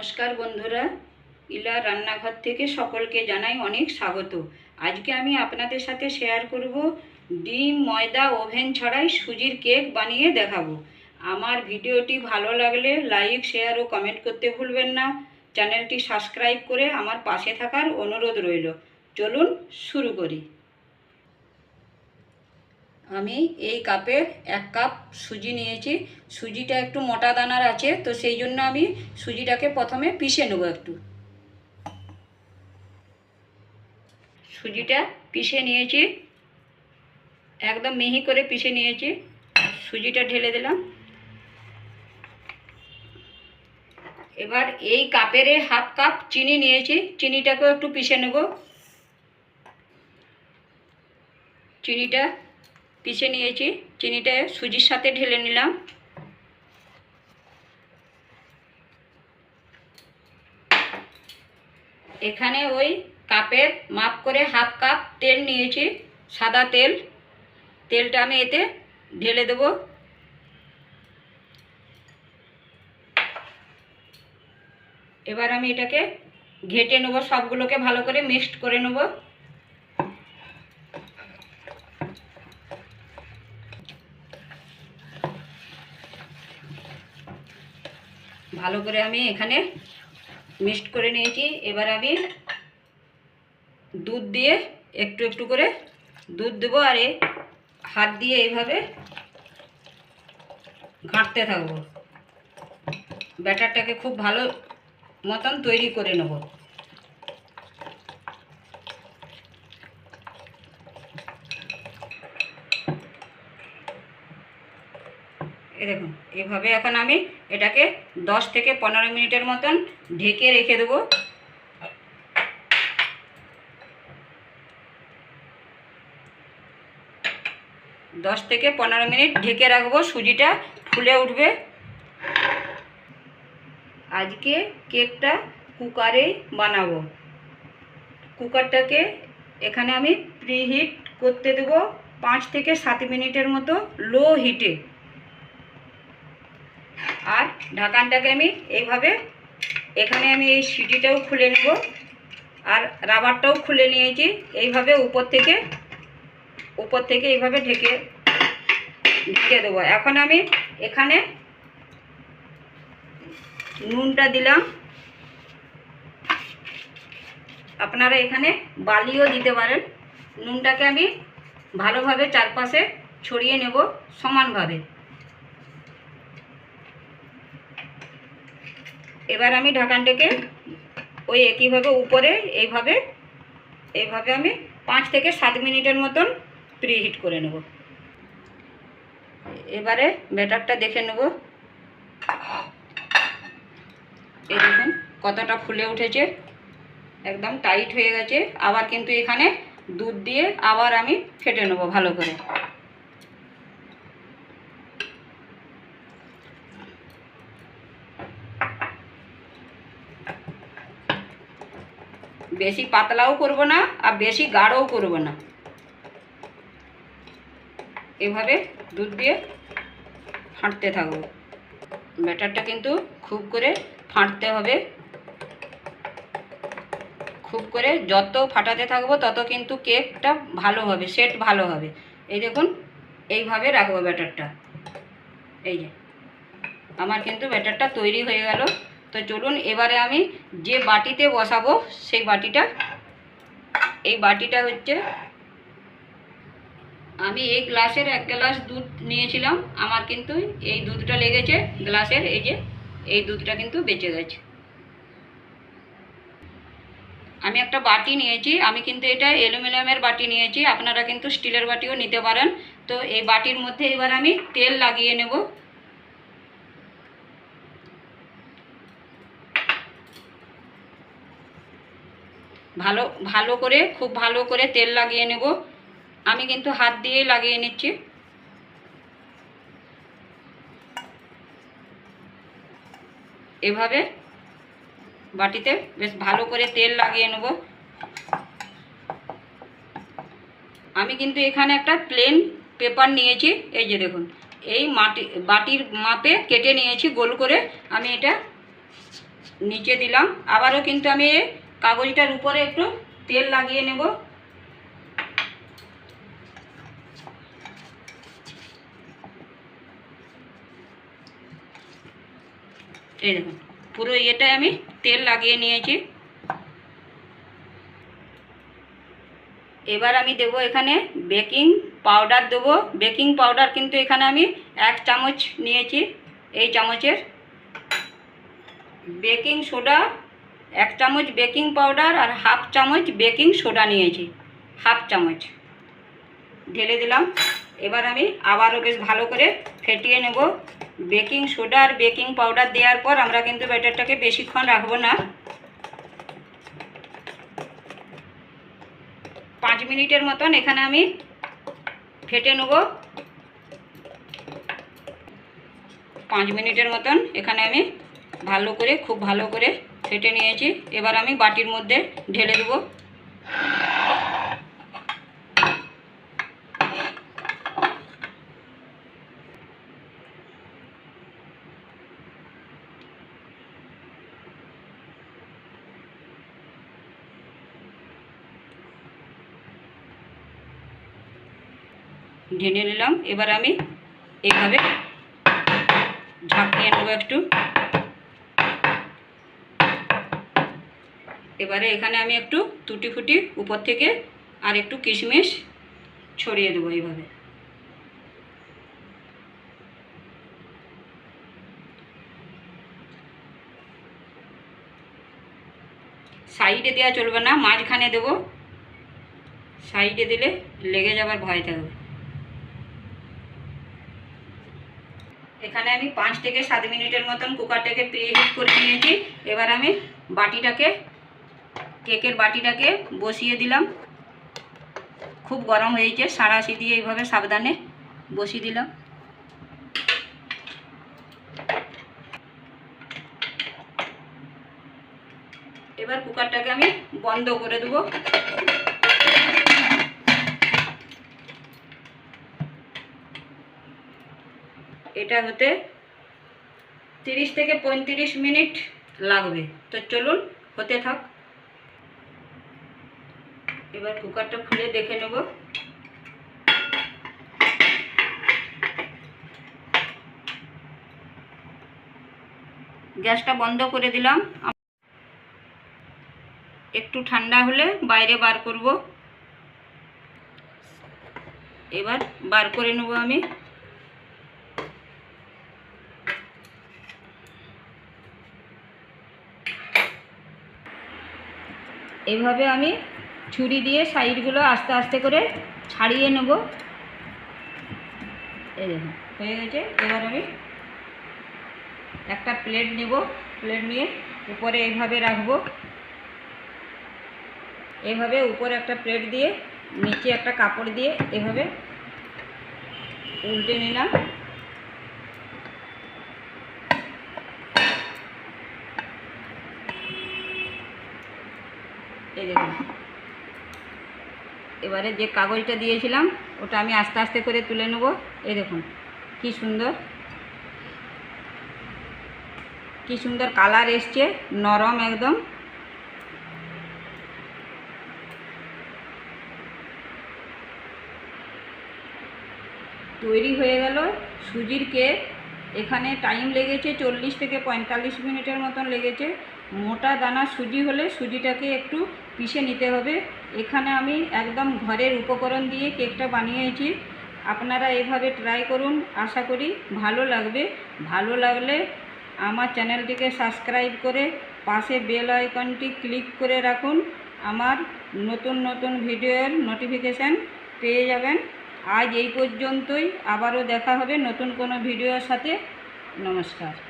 নমস্কার বন্ধুরা। ইলা রান্নাঘর থেকে সকলকে জানাই অনেক স্বাগত। আজকে আমি আপনাদের সাথে শেয়ার করব ডিম, ময়দা, ওভেন ছাড়াই সুজির কেক বানিয়ে দেখাবো। আমার ভিডিওটি ভালো লাগলে লাইক শেয়ার ও কমেন্ট করতে ভুলবেন না। চ্যানেলটি সাবস্ক্রাইব করে আমার পাশে থাকার অনুরোধ রইল। চলুন শুরু করি। আমি এই কাপের এক কাপ সুজি নিয়েছি। সুজিটা একটু মোটা দানার আছে, তো সেই জন্য আমি সুজিটাকে প্রথমে পিষে নেব একটু। সুজিটা পিষে নিয়েছি, একদম মিহি করে পিষে নিয়েছি। সুজিটা ঢেলে দিলাম। এবার এই কাপের হাফ কাপ চিনি নিয়েছি, চিনিটাকেও একটু পিষে নেব। চিনিটা পিষে নিয়েছি, চিনিটা সুজির সাথে ঢেলে নিলাম। এখানে ওই কাপের মাপ করে হাফ কাপ তেল নিয়েছি, সাদা তেল। তেলটা আমি এতে ঢেলে দেব। এবার আমি এটাকে ঘেটে নেব, সবগুলোকে ভালো করে মিক্সড করে নেব। ভালো করে আমি এখানে মিক্সড করে নিয়েছি। এবার আমি দুধ দিয়ে একটু একটু করে দুধ দেবো আর হাত দিয়ে এইভাবে ঘাঁটতে থাকব। ব্যাটারটাকে খুব ভালো মতন তৈরি করে নেব। এ দেখুন এইভাবে এখন আমি এটাকে দশ থেকে পনেরো মিনিটের মতন ঢেকে রেখে দেবো। দশ থেকে পনেরো মিনিট ঢেকে রাখব, সুজিটা ফুলে উঠবে। আজকে কেকটা কুকারে বানাবো। কুকারটাকে এখানে আমি প্রিহিট করতে দেবো পাঁচ থেকে সাত মিনিটের মতো লো হিটে। আর ঢাকানটাকে আমি এইভাবে, এখানে আমি এই সিটিটাও খুলে নেব আর রাবারটাও খুলে নিয়েছি। এইভাবে উপর থেকে উপর থেকে এইভাবে ঢেকে ঢেকে দেবো। এখন আমি এখানে নুনটা দিলাম। আপনারা এখানে বালিও দিতে পারেন। নুনটাকে আমি ভালোভাবে চারপাশে ছড়িয়ে নেব সমানভাবে। এবার আমি ঢাকানটাকে ওই একইভাবে উপরে, এইভাবে এইভাবে আমি পাঁচ থেকে সাত মিনিটের মতন প্রিহিট করে নেব। এবারে ব্যাটারটা দেখে নেব। এই দেখুন কতটা ফুলে উঠেছে, একদম টাইট হয়ে গেছে। আবার কিন্তু এখানে দুধ দিয়ে আবার আমি ফেটে নেব ভালো করে। বেশি পাতলাও করব না আর বেশি গাঢ়ও করব না। এভাবে দুধ দিয়ে ফাটতে থাকব। ব্যাটারটা কিন্তু খুব করে ফাটতে হবে। খুব করে যত ফাটাতে থাকব তত কিন্তু কেকটা ভালো হবে, সেট ভালো হবে। এই দেখুন, এইভাবে রাখব ব্যাটারটা। এই যে, আমার কিন্তু ব্যাটারটা তৈরি হয়ে গেল। তো চলুন এবারে আমি যে বাটিতে বসাবো সেই বাটিটা, এই বাটিটা হচ্ছে, আমি এই গ্লাসের এক গ্লাস দুধ নিয়েছিলাম, আমার কিন্তু এই দুধটা লেগেছে গ্লাসের, এই যে, এই দুধটা কিন্তু বেঁচে গেছে। আমি একটা বাটি নিয়েছি, আমি কিন্তু এটা অ্যালুমিনিয়ামের বাটি নিয়েছি, আপনারা কিন্তু স্টিলের বাটিও নিতে পারেন। তো এই বাটির মধ্যে এবার আমি তেল লাগিয়ে নেব। ভালো ভালো করে, খুব ভালো করে তেল লাগিয়ে নেব। আমি কিন্তু হাত দিয়েই লাগিয়ে নিচ্ছি। এভাবে বাটিতে বেশ ভালো করে তেল লাগিয়ে নেব। আমি কিন্তু এখানে একটা প্লেন পেপার নিয়েছি। এই যে দেখুন, এই মাটি, বাটির মাপে কেটে নিয়েছি গোল করে। আমি এটা নিচে দিলাম। আবারও কিন্তু আমি কাগজটার উপরে একটু তেল লাগিয়ে নেব। এই দেখুন, পুরো এটাই আমি তেল লাগিয়ে নিয়েছি। এবার আমি দেব এখানে বেকিং পাউডার দেবো। বেকিং পাউডার কিন্তু এখানে আমি এক চামচ নিয়েছি, এই চামচের। বেকিং সোডা এক চামচ বেকিং পাউডার আর হাফ চামচ বেকিং সোডা নিয়েছি, হাফ চামচ। ঢেলে দিলাম। এবার আমি আবারও বেশ ভালো করে ফেটিয়ে নেব। বেকিং সোডা আর বেকিং পাউডার দেওয়ার পর আমরা কিন্তু ব্যাটারটাকে বেশিক্ষণ রাখব না। পাঁচ মিনিটের মতন এখানে আমি ফেটে নেব। পাঁচ মিনিটের মতন এখানে আমি ভালো করে, খুব ভালো করে ফেটে নিয়েছি। এবার আমি বাটির মধ্যে ঢেলে দেবো। ঢেলে নিলাম। এবার আমি এইভাবে ঝাঁকিয়ে নেব একটু। এবারে এখানে আমি একটু টুটি ফুটি উপর থেকে আর একটু কিশমিশ ছড়িয়ে দেবো এইভাবে। সাইডে দেওয়া চলবে না, মাঝখানে দেবো। সাইডে দিলে লেগে যাবার ভয় থাকবে। এখানে আমি পাঁচ থেকে সাত মিনিটের মতন কুকারটাকে প্রিহিট করে নিয়েছি। এবার আমি বাটিটাকে কেকের বাটিটাকে বসিয়ে দিলাম। খুব গরম হয়েছে সাঁড়াশি দিয়ে এইভাবে সাবধানে বসিয়ে দিলাম। এবার কুকারটাকে আমি বন্ধ করে দেবো। এটা হতে তিরিশ থেকে পঁয়ত্রিশ মিনিট লাগবে। তো চলুন, হতে থাক। এবার কুকারটা খুলে দেখে নেব। গ্যাসটা বন্ধ করে দিলাম। একটু ঠান্ডা হলে বাইরে বার করব। এবার বার করে নেব আমি। এভাবে আমি ছুরি দিয়ে সাইডগুলো আস্তে আস্তে করে ছাড়িয়ে নেব। এই দেখুন, হয়ে গেছে। এবার আমি একটা প্লেট নেব। প্লেট নিয়ে উপরে এইভাবে রাখব। এভাবে উপরে একটা প্লেট দিয়ে, নিচে একটা কাপড় দিয়ে এভাবে উল্টে নিলাম। এই দেখুন। এবারে যে কাগজটা দিয়েছিলাম, ওটা আমি আস্তে আস্তে করে তুলে নেব। এই দেখুন, কি সুন্দর। কি সুন্দর কালার এসছে, নরম একদম। তৈরি হয়ে গেল সুজির কেক। এখানে টাইম লেগেছে চল্লিশ থেকে পঁয়তাল্লিশ মিনিটের মতন লেগেছে। মোটা দানা সুজি হলে সুজিটাকে একটু পিষে নিতে হবে। এখানে আমি একদম ঘরের উপকরণ দিয়ে কেকটা বানিয়েছি। আপনারা এভাবে ট্রাই করুন, আশা করি ভালো লাগবে। ভালো লাগলে আমার চ্যানেলটিকে সাবস্ক্রাইব করে পাশে বেল আইকনটি ক্লিক করে রাখুন। আমার নতুন নতুন ভিডিওর নোটিফিকেশান পেয়ে যাবেন। আজ এই পর্যন্তই। আবারও দেখা হবে নতুন কোনো ভিডিওর সাথে। নমস্কার।